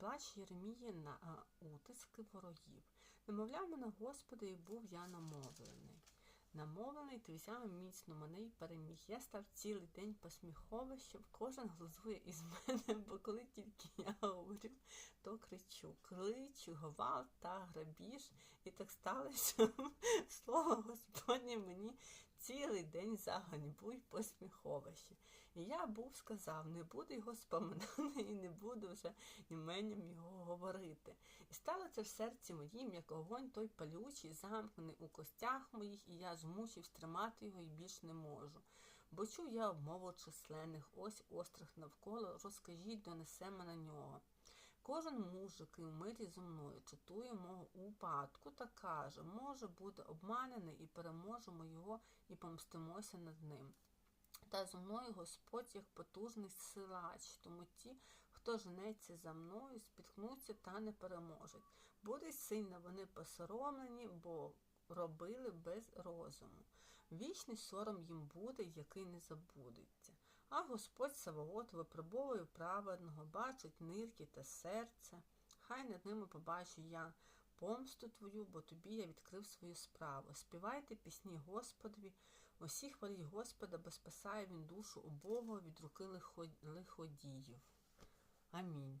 Плач Єремії на утиски ворогів. Намовляв мене Господи, і був я намовлений. Намовлений, ти взяв міцно мене й переміг. Я став цілий день посміховищем, кожен глузує із мене, бо коли тільки я говорю, то кричу, кличу, гвалт та грабіж, і так сталося слово Господнє мені цілий день за ганьбу й посміховище. І я був сказав, не буду його споминати і не буду вже іменем його говорити. І стало це в серці моїм, як огонь той палючий, замкнений у костях моїх, і я змусив стримати його і більш не можу. Бо чув я обмову численних, ось острих навколо, розкажіть, донесемо на нього. Кожен муж, який в мирі зо мною, читує мого упадку та каже, може бути обманений і переможемо його і помстимося над ним. Та зо мною Господь як потужний силач, тому ті, хто женеться за мною, спіткнуться та не переможуть. Будуть сильно вони посоромлені, бо робили без розуму. Вічний сором їм буде, який не забудеться. А Господь Саваот випробовує праведного, бачить нирки та серце. Хай над ними побачу я помсту твою, бо тобі я відкрив свою справу. Співайте пісні Господові, усі хваліть Господа, бо спасає він душу убогого від руки лиходіїв. Амінь.